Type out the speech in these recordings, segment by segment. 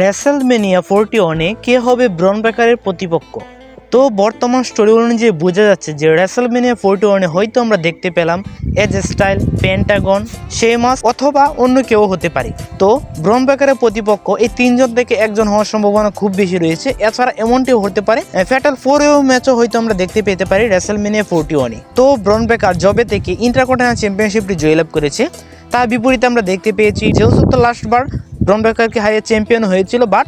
WrestleMania forty ওয়ানে কে হবে ব্রন ব্রেকারের প্রতিপক্ষ? তো বর্তমান স্টোরি অনুযায়ী বোঝা যাচ্ছে যে রেসেলমেনিয়া ফোরটি ওয়ানে হয়তো আমরা দেখতে পেলাম এজ স্টাইল পেন্টাগন শেমাস অথবা অন্য কেউ হতে পারে। তো ব্রন ব্রেকারের প্রতিপক্ষ এই তিনজন থেকে একজন হওয়ার সম্ভাবনা খুব বেশি রয়েছে। এছাড়া এমনটিও হতে পারে ফ্যাটাল ফোর ম্যাচও হয়তো আমরা দেখতে পেতে পারি রেসেলমেনিয়া ফোরটি ওয়ানে তো ব্রন ব্রেকার জবে থেকে ইন্টারকন্টিনেন্টাল চ্যাম্পিয়নশিপটি জয়লাভ করেছে। তার বিপরীতে আমরা দেখতে পেয়েছি যেহেতু তো লাস্টবার ব্রন ব্রেকারকে হারিয়ে চ্যাম্পিয়ন হয়েছিল বাট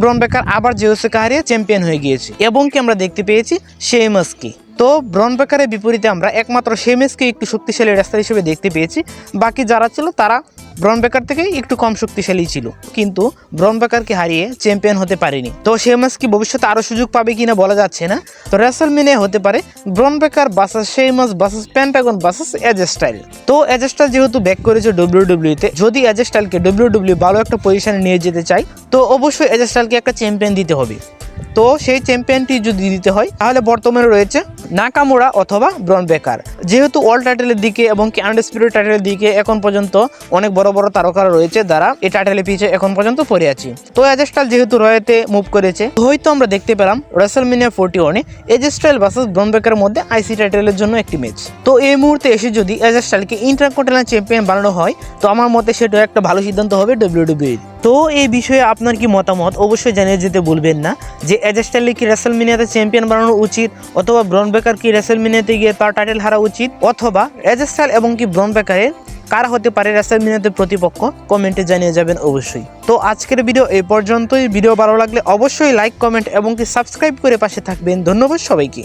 ব্রন ব্রেকার আবার জিওসকে হারিয়ে চ্যাম্পিয়ন হয়ে গিয়েছে। এবং কি আমরা দেখতে পেয়েছি শেমাসকে তো ব্রন ব্রেকারের বিপরীতে আমরা একমাত্র শেমেসকে একটু শক্তিশালী রাস্তা হিসেবে দেখতে পেয়েছি। বাকি যারা ছিল, তারা ব্রন বেকার থেকে একটু কম শক্তিশালী ছিল। কিন্তু ব্রন বেকারকে হারিয়ে চ্যাম্পিয়ন হতে পারেনি। তো শেমাস কি ভবিষ্যতে আরও সুযোগ পাবে কিনা বলা যাচ্ছে না। তো রেসেল মিনে হতে পারে ব্রন বেকার বাসাস সেই Sheamus versus Pentagon versus AJ Styles তো এজ স্টাইল যেহেতু ব্যাক করেছে ডব্লিউ তে, যদি এজ স্টাইলকে ডব্লিউ ডব্লিউ ভালো একটা পজিশনে নিয়ে যেতে চাই তো অবশ্যই এজ স্টাইলকে একটা চ্যাম্পিয়ন দিতে হবে। তো সেই চ্যাম্পিয়নটি যদি দিতে হয়, তাহলে বর্তমানে রয়েছে নাকামোড়া অথবা ব্রন বেকার যেহেতু ওয়ার্ল্ড টাইটেলের দিকে এবং কি আন্ডারস্পিরিট টাইটেলের দিকে এখন পর্যন্ত অনেক বড় বড় তারকারা রয়েছে যারা এই টাইটেলের পিছিয়ে এখন পর্যন্ত পড়ে আছি। তো এজেস্টাইল যেহেতু রয়েতে মুভ করেছে, হয়তো আমরা দেখতে পেলাম রেসেলমিনিয়া ফোর্টি ওয়ানে এজেস্টাইল ভার্সেস ব্রন বেকারের মধ্যে আইসি টাইটেলের জন্য একটি ম্যাচ তো এই মুহূর্তে এসে যদি এজেস্টাইলকে ইন্টারকন্টিনেন্টাল চ্যাম্পিয়ন বানানো হয়, তো আমার মতে সেটা একটা ভালো সিদ্ধান্ত হবে ডব্লিউডব্লিউ তো এই বিষয়ে আপনার কি মতামত? অবশ্যই জানিয়ে যেতে ভুলবেন না যে এজেস্টাইলে কি রেসেলমিনিয়াতে চ্যাম্পিয়ন বানানো উচিত অথবা ব্রন বেকার কি রেসেলমিনিয়াতে গিয়ে তার টাইটেল হারা উচিত। অথবা এজেস্টাইল এবং কি ব্রন বেকারের কারা হতে পারে রাস্তার রেসেলমিনিয়াতে প্রতিপক্ষ, কমেন্টে জানিয়ে যাবেন অবশ্যই। তো আজকের ভিডিও এই পর্যন্তই। ভিডিও ভালো লাগলে অবশ্যই লাইক কমেন্ট এবং কি সাবস্ক্রাইব করে পাশে থাকবেন। ধন্যবাদ সবাইকে।